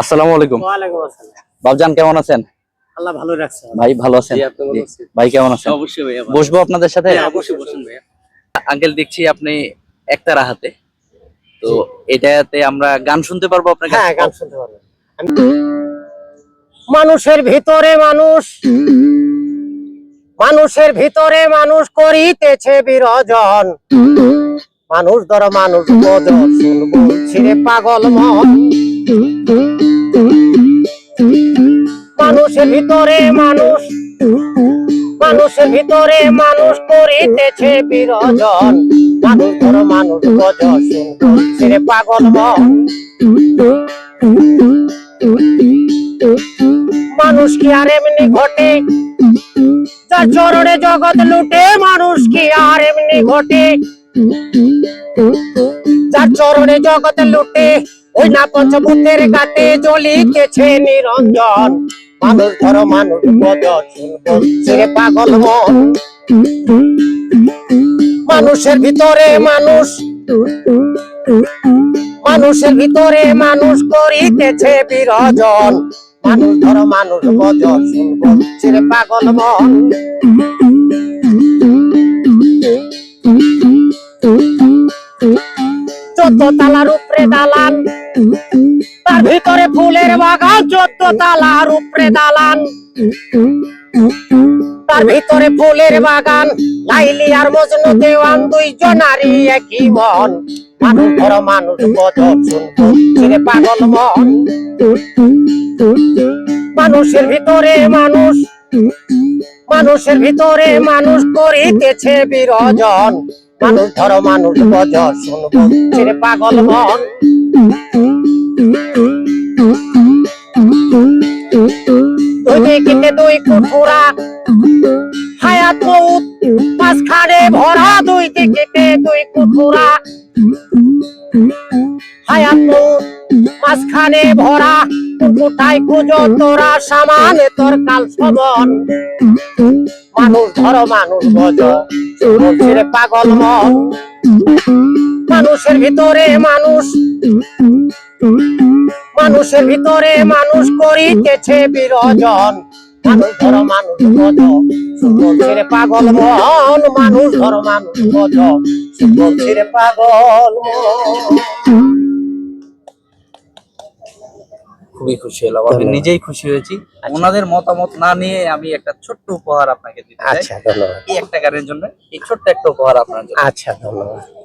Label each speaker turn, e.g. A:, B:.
A: আসসালামু আলাইকুম।
B: ওয়ালাইকুম আসসালাম।
A: বাবজান কেমন আছেন?
B: আল্লাহ ভালো রাখছে
A: ভাই ভালো আছেন? ভাই কেমন আছেন?
B: অবশ্যই ভাইয়া
A: বসবো আপনাদের সাথে?
B: অবশ্যই বসুন ভাইয়া।
A: আঙ্কেল দেখছি আপনি একতারা হাতে তো এটাতে আমরা গান শুনতে পারব আপনার কাছে?
B: হ্যাঁ গান শুনতে পারবেন মানুষের ভিতরে মানুষ মানুষের ভিতরে মানুষ করিতেছে বিরজন। মানুষ ধর মানুষ বদ শুনব ছিঁড়ে পাগল মন। মানুষের ভিতরে মানুষ, মানুষের ভিতরে মানুষ করিতেছে বিরজন মানুষ ধর মানুষ শুনব ছিঁড়ে পাগল মন। মানুষ কি আর এমনি ঘটে? যার চরণে জগৎ লুটে, মানুষ কি আর এমনি ঘটে? যার চরণে জগৎ লুটে ওই না পঞ্চভূতের গাতে জ্বলিতেছে নিরঞ্জন। মানুষ ধর, মানুষ বদর্শন ছেড়ে পাগল মন। মানুষের ভিতরে মানুষ। মানুষের ভিতরে মানুষ করিতেছে বিরজন। মানুষ ধর, মানুষ বদর্শন ছেড়ে পাগল মন। উপরে দালান। তার ভিতরে ফুলের বাগান চোদ্দ তালার উপরে দালান। তার ভিতরে ফুলের বাগান, লাইলি আর মজনু দেওয়ান একই মন। মানুষ ধর মানুষ ছেড়ে পাগল মন। মানুষের ভিতরে মানুষ, মানুষের ভিতরে মানুষ করিতেছে বিরজন মানুষ ধর, মানুষ বজর শুনব ছেড়ে পাগল মন দুই দিকে দুই কুকুরা হায়াত মৌত মাঝখানে ভরা দুই দিকে দুই কুকুরা। হায়াত মৌত মাঝখানে ভরা কোথায় খুঁজো তোরা, সামানে তোর কাল সবন মানুষ ধরো, মানুষ বজ ছেড়ে পাগল মন মানুষের ভিতরে মানুষ মানুষের ভিতরে মানুষ করিতেছে বিরজন মানুষ ধর, মানুষ ছেড়ে পাগল মন। মানুষ ধর, মানুষ পাগল মন।
A: খুবই খুশি হলাম আমি নিজেই খুশি হয়েছি। ওনাদের মতামত না নিয়ে আমি একটা ছোট্ট উপহার আপনাকে দিতে চাই।
B: আচ্ছা ধন্যবাদ।
A: এই একটা গানের জন্য এই ছোট্ট একটা উপহার আপনার জন্য।
B: আচ্ছা ধন্যবাদ।